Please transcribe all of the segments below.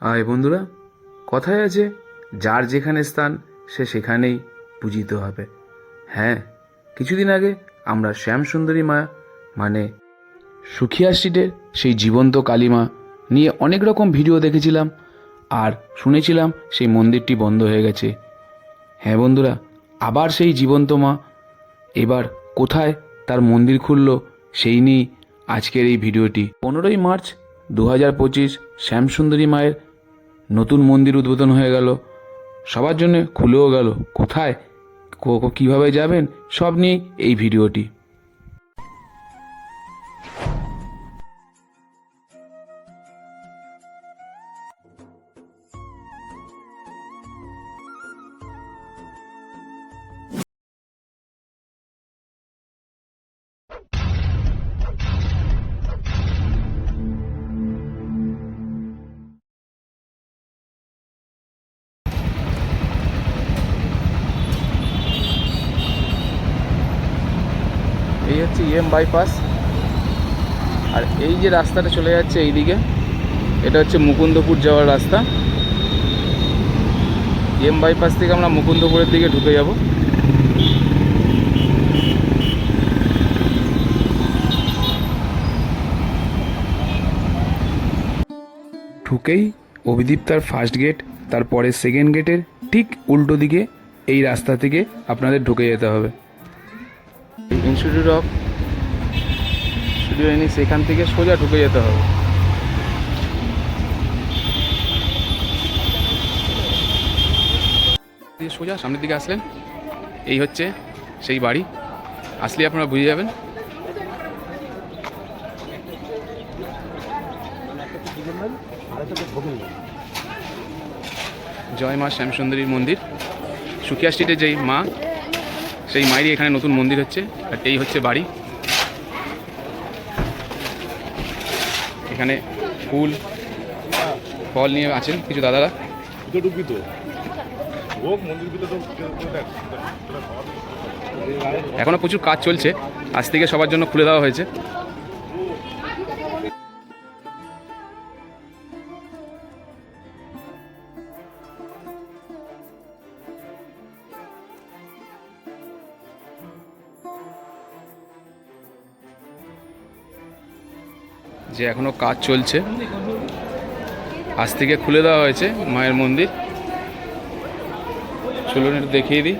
আয় বন্ধুরা, কথায় আছে, যার যেখানে স্থান, সে সেখানেই পূজিত হবে। হ্যাঁ কিছুদিন আগে আমরা শ্যামসুন্দরী মা মানে সুখিয়া স্ট্রিটের সেই জীবন্ত কালীমা নিয়ে অনেক রকম ভিডিও দেখেছিলাম আর শুনেছিলাম সেই মন্দিরটি বন্ধ হয়ে গেছে। হ্যাঁ বন্ধুরা, আবার সেই জীবন্ত মা, এবার কোথায় তার মন্দির খুলল, সেই নিয়েই আজকের এই ভিডিওটি। পনেরোই মার্চ দু হাজার পঁচিশ শ্যামসুন্দরী মায়ের নতুন মন্দির উদ্বোধন হয়ে গেল। সবার জন্য খুলেও গেল। কোথায়? কীভাবে যাবেন? সব নিয়েই এই ভিডিওটি। এই হচ্ছে ইএম বাইপাস আর এই যে রাস্তাটা চলে যাচ্ছে এইদিকে, এটা হচ্ছে মুকুন্দপুর যাওয়ার রাস্তা। ইএম বাইপাস থেকে আমরা মুকুন্দপুরের দিকে ঢুকে যাব। ঢুকেই অভিদীপ তার ফার্স্ট গেট তারপরে সেকেন্ড গেটের ঠিক উল্টো দিকে এই রাস্তা থেকে আপনাদের ঢুকে যেতে হবে। ইনস্টিটিউট অফ স্টুডিও ইনিক্স এখান থেকে সোজা ঢুকে যেতে হবে। সোজা সামনের দিকে আসলেন। এই হচ্ছে সেই বাড়ি। আসলে আপনারা বুঝে যাবেন। জয় মা শ্যামসুন্দরীর মন্দির। সুখিয়া স্ট্রিটের যেই মা সেই মায়েরই এখানে নতুন মন্দির হচ্ছে আর এই হচ্ছে বাড়ি এখানে ফুল ফল নিয়ে আছেন কিছু দাদারা এখনও প্রচুর কাজ চলছে আজ থেকে সবার জন্য খুলে দেওয়া হয়েছে যে এখনও কাজ চলছে। আজ থেকে খুলে দেওয়া হয়েছে মায়ের মন্দির। চলুন দেখিয়ে দিই।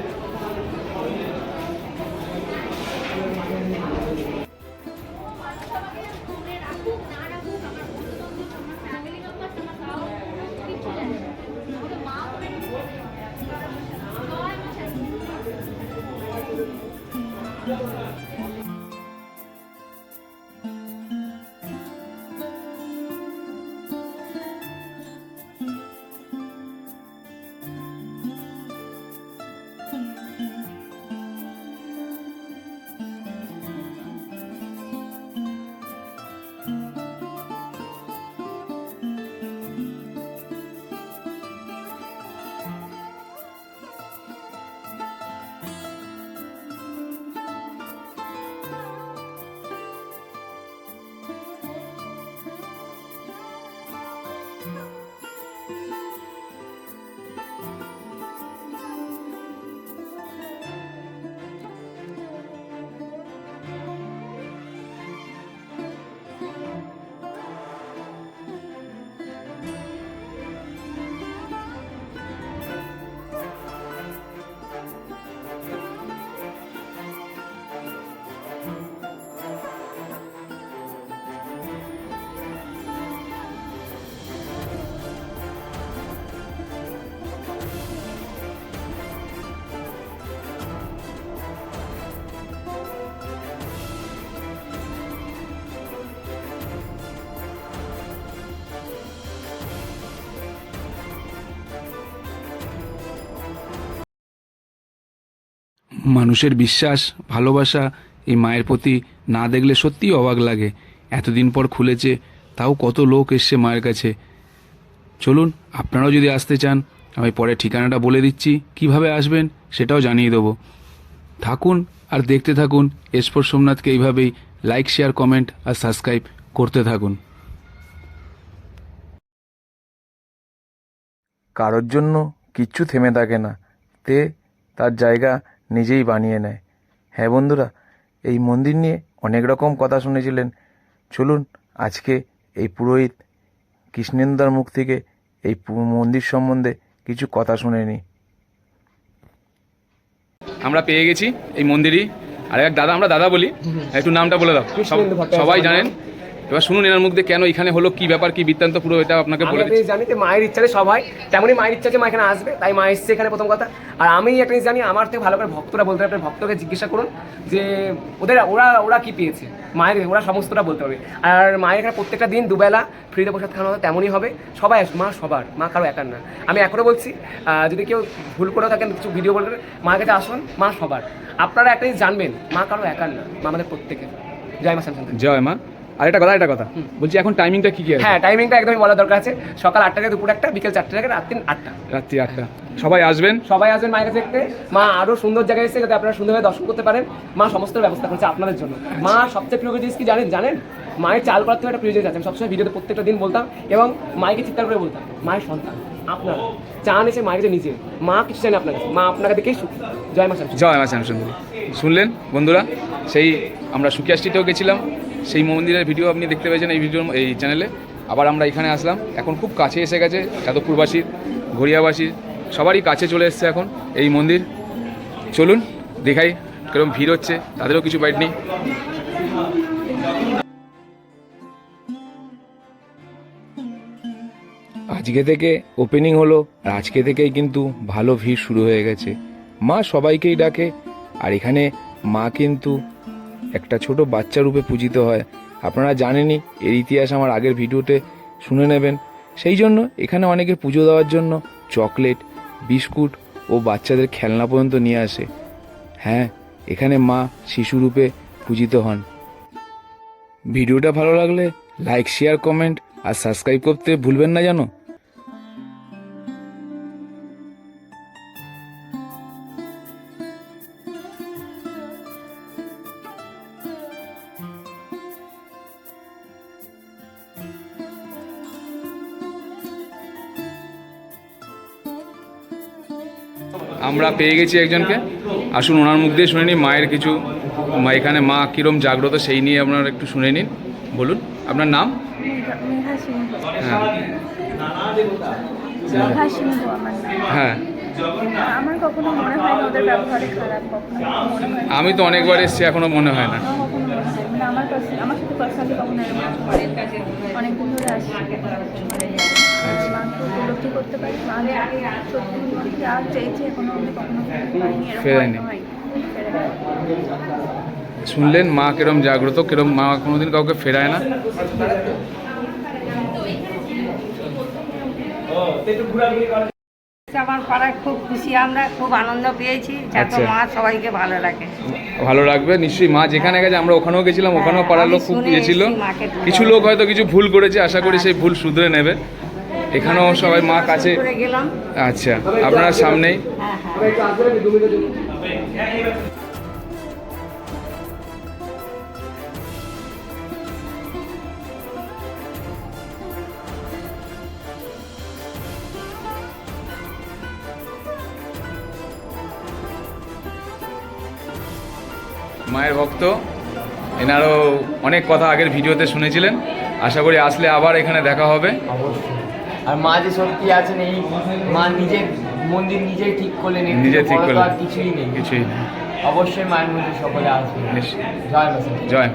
মানুষের বিশ্বাস, ভালোবাসা, এই মায়ের প্রতি না দেখলে সত্যিই অবাক লাগে। এতদিন পর খুলেছে, তাও কত লোক এসছে মায়ের কাছে। চলুন, আপনারাও যদি আসতে চান, আমি পরে ঠিকানাটা বলে দিচ্ছি, কীভাবে আসবেন সেটাও জানিয়ে দেবো। থাকুন আর দেখতে থাকুন এসপর সোমনাথকে এইভাবেই লাইক, শেয়ার, কমেন্ট আর সাবস্ক্রাইব করতে থাকুন। কারোর জন্য কিচ্ছু থেমে থাকে না। তে তার জায়গা নিজেই বানিয়ে নেয়। হ্যাঁ বন্ধুরা এই মন্দির নিয়ে অনেক রকম কথা শুনেছিলেন। চলুন আজকে এই পুরোহিত কৃষ্ণেন্দার মুখ থেকে এই মন্দির সম্বন্ধে কিছু কথা শুনে নিই। আমরা পেয়ে গেছি এই মন্দিরই। আর এক দাদা আমরা দাদা বলি। একটু নামটা বলে দাও। সবাই জানেন এবার শুনুন এনার মুখ দিয়ে কেন এখানে হলো কি ব্যাপার কি বৃত্তান্ত পুরো এটা আপনাকে বলে দিচ্ছি। জানি যে মায়ের ইচ্ছাতে সব হয় তেমনই মায়ের ইচ্ছা যে মা এখানে আসবে তাই মা এসছে এখানে প্রথম কথা। আর আমি একটা জিনিস জানি আমার থেকে ভালো করে ভক্তরা বলতে পারবে ভক্তকে জিজ্ঞাসা করুন যে ওদের ওরা ওরা কি পেয়েছে? মায়ের ওরা সমস্তটা বলতে পারবে। আর মায়ের এখানে প্রত্যেকটা দিন দুবেলা ফ্রিতে প্রসাদ খাওয়ানো তেমনই হবে। সবাই আসবে মা সবার মা কারও একার না। আমি এখনও বলছি যদি কেউ ভুল করে থাকেন কিছু ভিডিও বলবেন মার কাছে আসুন মা সবার। আপনারা একটা জিনিস জানবেন মা কারও একার না মা আমাদের প্রত্যেকের। জয় মা জয় মা। আর একটা কথা একটা কথা। বলছি এখন টাইমিংটা কি কি আছে? হ্যাঁ টাইমিংটা একদমই বলা দরকার আছে। সকাল আটটা থেকে দুপুর একটা বিকেল চারটে থেকে রাত্রি আটটা। রাত্রি আটটা। সবাই আসবেন? সবাই আসবেন মায়ের কাছে দেখতে। মা আরও সুন্দর জায়গায় এসে যাতে আপনারা সুন্দরভাবে দর্শন করতে পারেন। মা সমস্ত ব্যবস্থা করছে আপনাদের জন্য। মা সবচেয়ে প্রিয় জিনিস কি জানেন? জানেন? মায়ের চাল করার থেকে একটা প্রিয় জিনিস আছে। আমি সবসময় ভিডিওতে প্রত্যেকটা দিন বলতাম এবং মাকে চিৎকার করে বলতাম মায়ের সন্তান আপনারা চান এসে মায়ের কাছে নিজে। মা কিছু চান আপনার কাছে। মা আপনাকে দেখেই সুখী। জয় মা জয় মা শ্যামসুন্দরী। শুনলেন বন্ধুরা? সেই আমরা সুকিয়া স্ট্রিটেও গেছিলাম। সেই মন্দিরের ভিডিও আপনি দেখতে পেয়েছেন এই ভিডিও এই চ্যানেলে আবার আমরা এখানে আসলাম। এখন খুব কাছে এসে গেছে যাদবপুরবাসীর, গড়িয়াবাসীর। সবারই কাছে চলে এসছে এখন এই মন্দির। চলুন, দেখাই কীরকম ভিড় হচ্ছে, তাদেরও কিছু বাইট নেই। আজকে থেকে ওপেনিং হলো, আর আজকে থেকেই কিন্তু ভালো ভিড় শুরু হয়ে গেছে। মা সবাইকেই ডাকে, আর এখানে মা কিন্তু একটা ছোট বাচ্চা রূপে পূজিত হয়। আপনারা জানেনই, এর ইতিহাস আমার আগের ভিডিওতে শুনে নেবেন। সেই জন্য এখানে অনেকে পুজো দেওয়ার জন্য চকলেট, বিস্কুট ও বাচ্চাদের খেলনা পর্যন্ত নিয়ে আসে। হ্যাঁ এখানে মা শিশুরূপে পূজিত হন। ভিডিওটা ভালো লাগলে লাইক, শেয়ার, কমেন্ট আর সাবস্ক্রাইব করতে ভুলবেন না জানো আমরা পেয়ে গেছি একজনকে। আসুন ওনার মুখ দিয়ে শুনে নিন মায়ের কিছু মা এখানে মা কিরম জাগ্রত সেই নিয়ে আপনারা একটু শুনে নিন। বলুন আপনার নাম? হ্যাঁ। হ্যাঁ। আমি তো অনেকবার এসেছি এখনও মনে হয় না। আমার মনে আমার সাথে পার্সোনালি কখনো অনেকদিন ধরে আসছি কখনো কিছু করেনি আর মাকে উপলব্ধি করতে পারি। মা সত্যি যা চেয়েছে এখনও অব্দি কখনো ফেরতে এরকম হয়নি। শুনলেন মা কিরম জাগ্রত কিরম মা কোনোদিন কাউকে ফেরায় না? আমার পাড়ায় খুব খুশি আমরা খুব আনন্দ পেয়েছি। যাতে আচ্ছা। মা সবাইকে ভালো লাগে। ভালো লাগবে নিশ্চয়ই মা যেখানে গেছে আমরা ওখানেও গেছিলাম ওখানেও হ্যাঁ, পাড়ার লোক খুব মাকে দুবার। কিছু লোক হয়তো কিছু ভুল করেছে আশা করি সেই ভুল শুধরে নেবে। এখানেও সবাই মা কাছে। আচ্ছা আপনার সামনেই। মায়ের ভক্ত, এনারও অনেক কথা আগের ভিডিওতে শুনেছিলেন। আশা করি আসলে আবার এখানে দেখা হবে। অবশ্যই। আর মা যে শক্তি আছেন এই মা নিজের মন্দির নিজেই ঠিক করলেন নিজে ঠিক করলেন। কিছুই নেই। কিছুই নেই। অবশ্যই মায়ের মধ্যে সকলে আসবে। জয় জয়।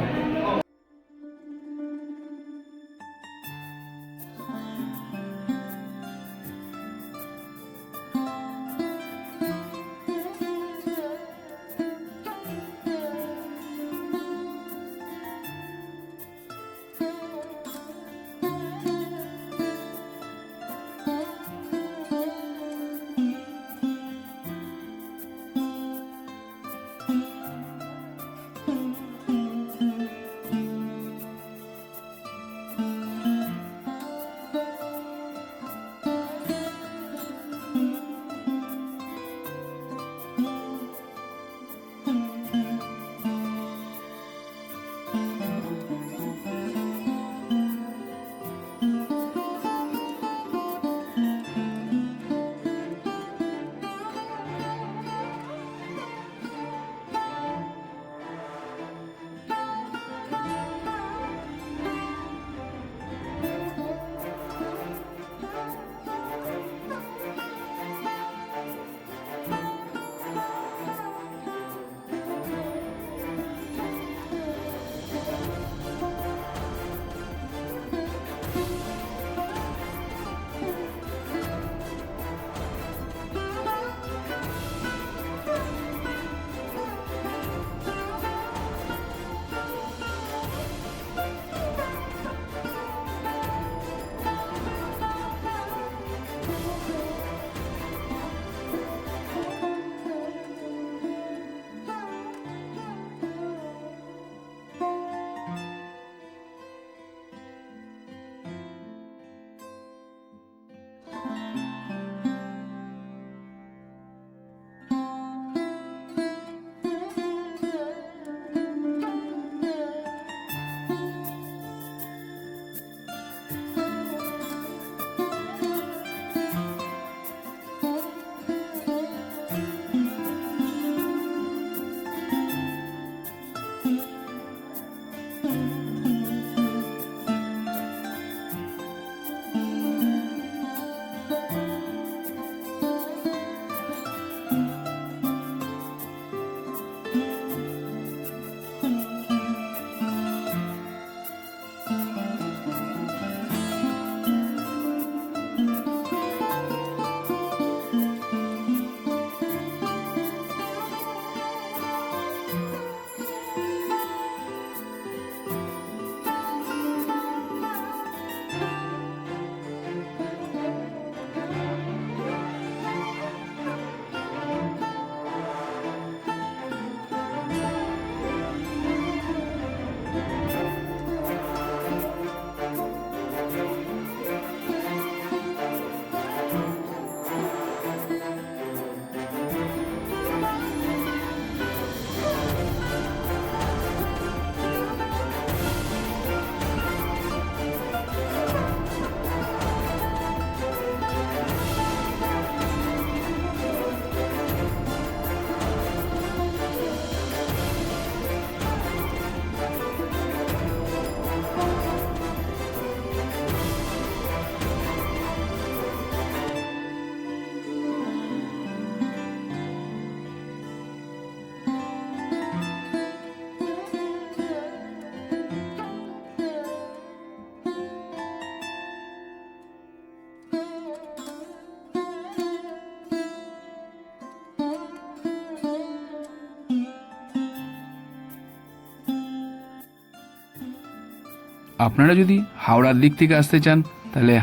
আপনারা যদি হাওড়ার দিক থেকে আসতে চান, তাহলে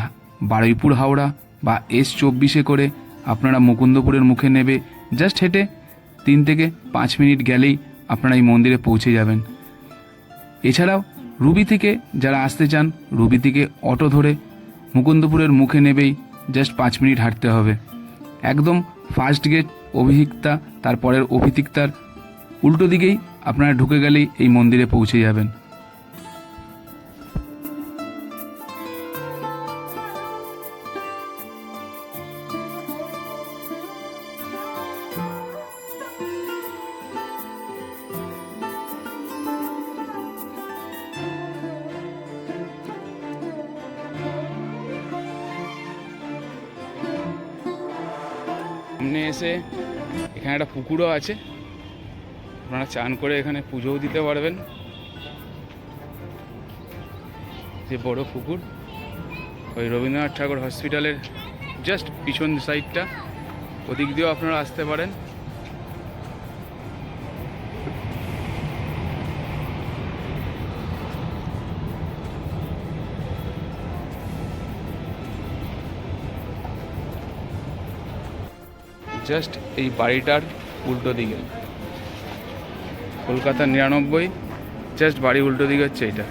বারুইপুর হাওড়া বা এস চব্বিশে করে আপনারা মুকুন্দপুরের মুখে নেবে। জাস্ট হেঁটে তিন থেকে পাঁচ মিনিট গেলেই আপনারা এই মন্দিরে পৌঁছে যাবেন। এছাড়াও রুবি থেকে যারা আসতে চান, রুবি থেকে অটো ধরে মুকুন্দপুরের মুখে নেবেই, জাস্ট পাঁচ মিনিট হাঁটতে হবে। একদম ফার্স্ট গেট অভিহিক্তা, তারপরের অভিতিক্তার উল্টো দিকেই আপনারা ঢুকে গেলেই এই মন্দিরে পৌঁছে যাবেন। সামনে এসে এখানে একটা পুকুরও আছে। আপনারা চান করে এখানে পুজোও দিতে পারবেন। যে বড় পুকুর, ওই রবীন্দ্রনাথ ঠাকুর হসপিটালের জাস্ট পিছন সাইডটা ওদিক দিয়েও আপনারা আসতে পারেন। জাস্ট এই বাড়িটার উল্টো দিকে। কলকাতা নিরানব্বই, জাস্ট বাড়ি উল্টো দিকে হচ্ছে এটা।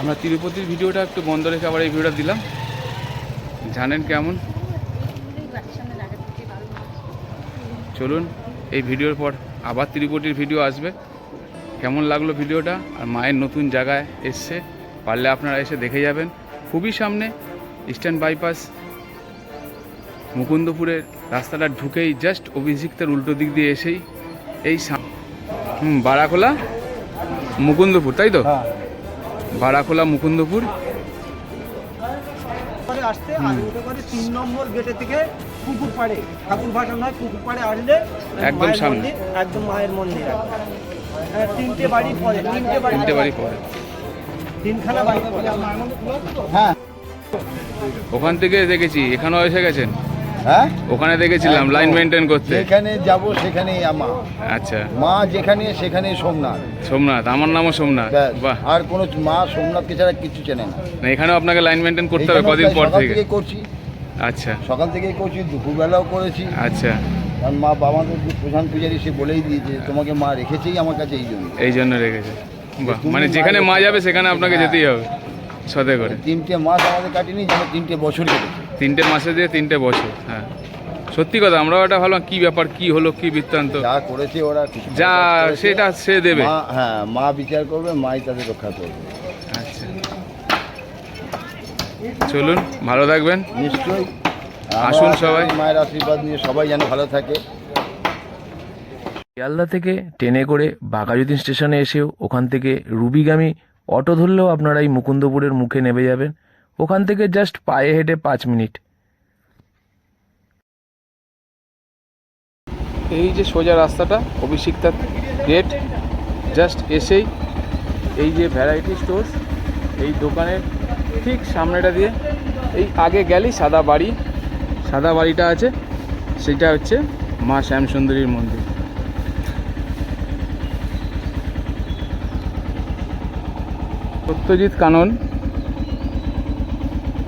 আমরা তিরুপতির ভিডিওটা একটু বন্ধ রেখে আবার এই ভিডিওটা দিলাম। জানেন কেমন? চলুন, এই ভিডিওর পর আবার তিরুপতির ভিডিও আসবে। কেমন লাগল ভিডিওটা? আর মায়ের নতুন জায়গায় এসছে পারলে আপনারা এসে দেখে যাবেন। খুবই সামনে ইস্টার্ন বাইপাস মুকুন্দপুরের রাস্তাটা ঢুকেই জাস্ট অভিষিক্তের উল্টো দিক দিয়ে এসেই এই সাম- হুম বারাখোলা মুকুন্দপুর তাই তো? বারাখোলা মুকুন্দপুর। আসতে আর তিন নম্বর গেটে থেকে পুকুর পাড়ে ঠাকুর ভাষা নয় পুকুর পাড়ে আসলে একদম সামনে। একদম মায়ের মন্দির। হ্যাঁ, তিনটে বাড়ি পরে তিনটে বাড়ি তিনটে বাড়ি পরে তিনখানা বাড়ি পরে হ্যাঁ। ওখান থেকে দেখেছি এখানেও এসে গেছেন? হ্যাঁ? ওখানে দেখেছিলাম লাইন মেনটেন করতে। যেখানে যাব সেখানেই আমা আচ্ছা। মা যেখানে সেখানেই সোমনাথ। সোমনাথ আমার নামও সোমনাথ। বাহ। আর কোনো মা সোমনাথকে ছাড়া কিছু চেনে না। না এখানেও আপনাকে লাইন মেনটেন করতে হবে কদিন পর থেকে। থেকেই করছি। আচ্ছা। সকাল থেকেই করছি দুপুরবেলাও করেছি। আচ্ছা। আর মা বাবাদের প্রধান পূজারি সে বলেই দিয়েছে তোমাকে মা রেখেছেই আমার কাছে এই জন্য এই জন্য রেখেছে। বাহ মানে যেখানে মা যাবে সেখানে আপনাকে হ্যাঁ। যেতেই হবে সাথে করে। তিনটে মাস আমাদের কাটেনি যেন তিনটে বছর কেটেছে। তিনটে মাসে দিয়ে তিনটে বছর হ্যাঁ। সত্যি কথা আমরাও এটা ভালো কি ব্যাপার কি হলো কি বৃত্তান্ত? যা করেছে ওরা যা সেটা সে দেবে। হ্যাঁ মা বিচার করবে মাই তাদের রক্ষা করবে। আচ্ছা। চলুন ভালো থাকবেন। নিশ্চয়ই। আসুন সবাই। মায়ের আশীর্বাদ নিয়ে সবাই যেন ভালো থাকে। শিয়ালদা থেকে ট্রেনে করে বাঘাযতীন স্টেশনে এসেও ওখান থেকে রুবিগামী অটো ধরলেও আপনারা এই মুকুন্দপুরের মুখে নেমে যাবেন। ওখান থেকে জাস্ট পায়ে হেঁটে পাঁচ মিনিট। এই যে সোজা রাস্তাটা অভিষিক্তার গেট জাস্ট এসেই এই যে ভ্যারাইটি স্টোর এই দোকানের ঠিক সামনেটা দিয়ে এই আগে গেলেই সাদা বাড়ি সাদা বাড়িটা আছে, সেটা হচ্ছে মা শ্যামসুন্দরীর মন্দির। সত্যজিৎ কানন,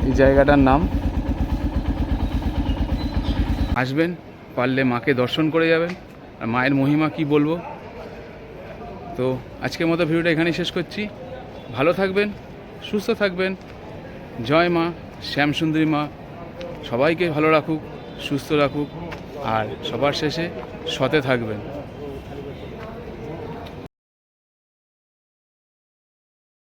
এই জায়গাটার নাম। আসবেন, পারলে মাকে দর্শন করে যাবেন। আর মায়ের মহিমা কি বলব? তো আজকের মতো ভিডিওটা এখানেই শেষ করছি। ভালো থাকবেন, সুস্থ থাকবেন। জয় মা, শ্যামসুন্দরী মা। সবাইকে ভালো রাখুক সুস্থ রাখুক আর সবার শেষে সতে থাকবেন।